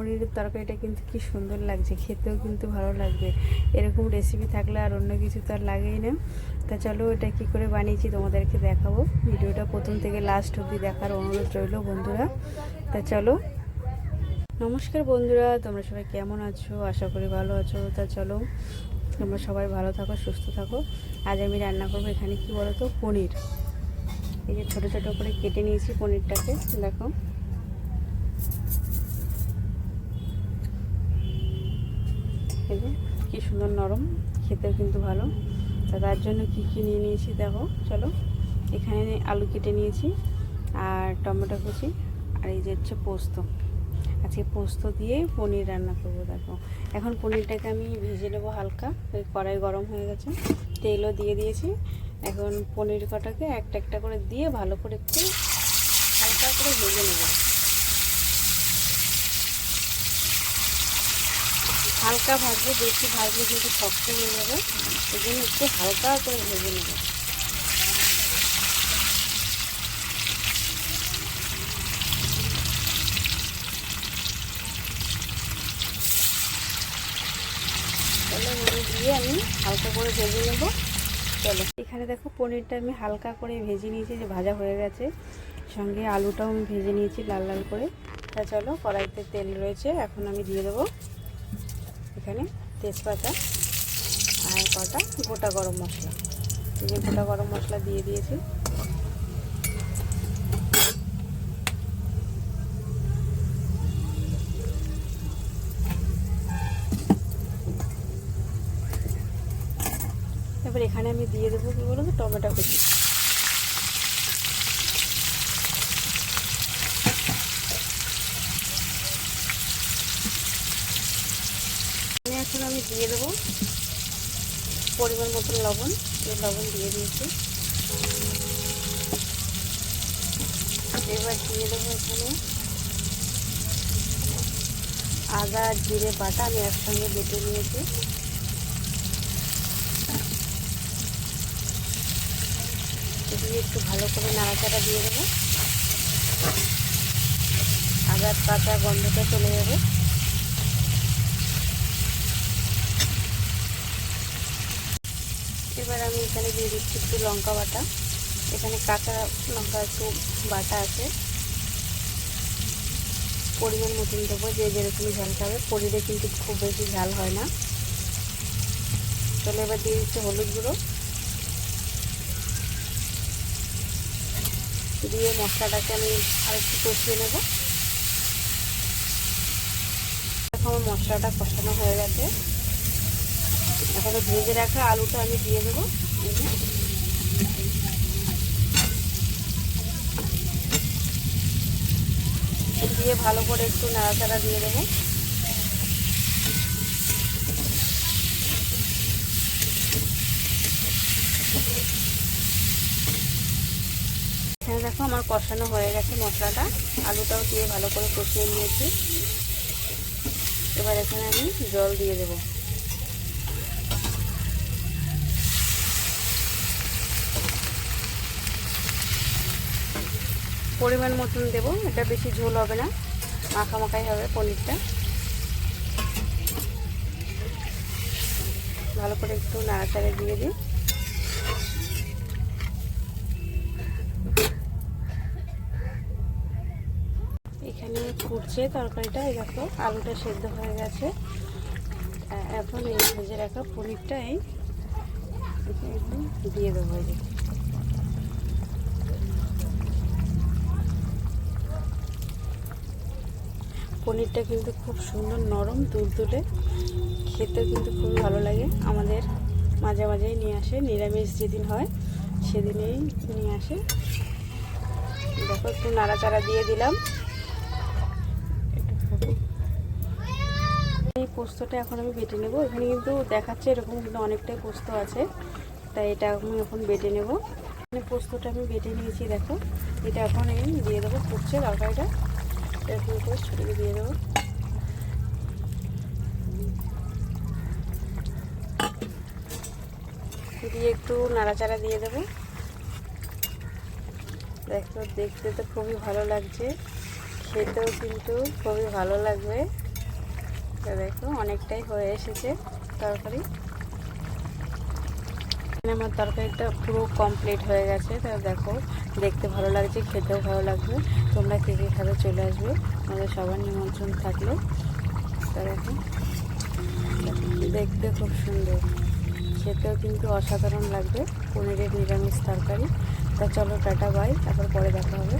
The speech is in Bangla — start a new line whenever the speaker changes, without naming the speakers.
পনিরের তরকারিটা কিন্তু কি সুন্দর লাগছে, খেতেও কিন্তু ভালো লাগবে। এরকম রেসিপি থাকলে আর অন্য কিছু তো আর লাগেই না। তা চলো এটা কি করে বানিয়েছি তোমাদেরকে দেখাবো। ভিডিওটা প্রথম থেকে লাস্ট অবধি দেখার অনুরোধ রইল বন্ধুরা। তা চলো। নমস্কার বন্ধুরা, তোমরা সবাই কেমন আছো? আশা করি ভালো আছো। তা চলো, তোমরা সবাই ভালো থাকো, সুস্থ থাকো। আজ আমি রান্না করব এখানে কি বলো তো পনির। এই যে ছোটো ছোটো করে কেটে নিয়েছি পনিরটাকে, দেখো। যে কী সুন্দর নরম, খেতেও কিন্তু ভালো। তা তার জন্য কি কি নিয়ে নিয়েছি দেখো, চলো। এখানে আলু কেটে নিয়েছি আর টমেটো কুচি আর এই যে হচ্ছে পোস্ত। আজকে পোস্ত দিয়ে পনির রান্না করব দেখো। এখন পনিরটাকে আমি ভেজে নেব হালকা, ওই কড়াই গরম হয়ে গেছে। তেলও দিয়ে দিয়েছি। এখন পনির কটাকে একটা একটা করে দিয়ে ভালো করে একটু হালকা করে ভেজে নেব। হালকা ভাজবে, বেশি ভাজলে কিন্তু শক্ত হয়ে যাবে। ওই জন্য একটু হালকা করে ভেজে নেব। দিয়ে আমি হালকা করে ভেজে নেব। চলো, এখানে দেখো পনিরটা আমি হালকা করে ভেজে নিয়েছি, যে ভাজা হয়ে গেছে। সঙ্গে আলুটাও আমি ভেজে নিয়েছি লাল লাল করে। তা চলো, কড়াইতে তেল রয়েছে, এখন আমি দিয়ে দেবো এখানে তেজপাতা আর কটা গোটা গরম মশলা। এই যে গোটা গরম মশলা দিয়ে দিয়েছি। এবার এখানে আমি দিয়ে দেবো কী বলব টমেটো কুচি। এখানে আমি দিয়ে দেবো পরিমাণ মতন লবণ। লবণ দিয়ে দিয়েছি। এবার দিয়ে দেবো এখানে আদা, জিরে, বাটা আমি একসঙ্গে বেটে নিয়েছি। দিয়ে একটু ভালো করে নাড়াচাড়া দিয়ে দেবো। আদার পাতা গন্ধটা চলে যাবে। এবার আমি এখানে দিয়ে দিচ্ছি একটু লঙ্কা বাটা। এখানে কাঁচা লঙ্কা একটু বাটা আছে। পরিমাণ মতন দেবো, যে যেরকমই ঝাল খাবে। পনিরে কিন্তু খুব বেশি ঝাল হয় না। তাহলে এবার দিয়ে দিচ্ছি হলুদ গুঁড়ো। দিয়ে মশলাটাকে আমি আরেকটু কষিয়ে নেব। এখন মশলাটা কষানো হয়ে গেছে। এখন ভেজে রাখা আলুটা আমি দিয়ে দেবো। দিয়ে ভালো করে একটু নাড়াচাড়া দিয়ে দেবো। এখানে দেখো আমার কষানো হয়ে গেছে মশলাটা। আলুটাও দিয়ে ভালো করে কষিয়ে নিয়েছি। এবার এখানে আমি জল দিয়ে দেব। পরিমাণ মতন দেব, এটা বেশি ঝোল হবে না মাখা মাখাই হবে পনিরটা। ভালো করে একটু নাড়াচাড়া দিয়ে দিই। এখানে ফুটছে তরকারিটা, এই দেখো, আলুটা সেদ্ধ হয়ে গেছে। এখন এই ভেজে রাখা পনিরটাই দিয়ে দেবো এই যে। পনিরটা কিন্তু খুব সুন্দর নরম, তুলতুলে। খেতে কিন্তু খুবই ভালো লাগে। আমাদের মাঝে মাঝেই নিয়ে আসে, নিরামিষ যেদিন হয়, সেদিনেই নিয়ে আসে। দেখো, একটু নাড়াচাড়া দিয়ে দিলাম। এই পোস্তটা এখন আমি বেটে নেব। এখানে কিন্তু দেখাচ্ছে এরকম কিন্তু অনেকটাই পোস্ত আছে। তাই এটা আমি এখন বেটে নেব। এখানে পোস্তটা আমি বেটে নিয়েছি, দেখো। এটা এখন আমি দিয়ে দেবো, ফুটছে তরকারিটা। এরকম করে দিয়ে দেবো দিয়ে একটু নাড়াচাড়া দিয়ে দেবো। দেখো, দেখতে তো খুবই ভালো লাগছে। খেতেও কিন্তু খুবই ভালো লাগবে। দেখো, অনেকটাই হয়ে এসেছে তরকারি। আমার তরকারিটা পুরো কমপ্লিট হয়ে গেছে। তা দেখো, দেখতে ভালো লাগছে, খেতেও ভালো লাগবে তোমরা কে কে খাবে চলে আসবে। আমাদের সবার নিমন্ত্রণ থাকল। তা দেখো, দেখতে খুব সুন্দর। খেতেও কিন্তু অসাধারণ লাগবে, পনিরের নিরামিষ তরকারি। তা চলো টাটা বাই তারপর পরে দেখা হবে।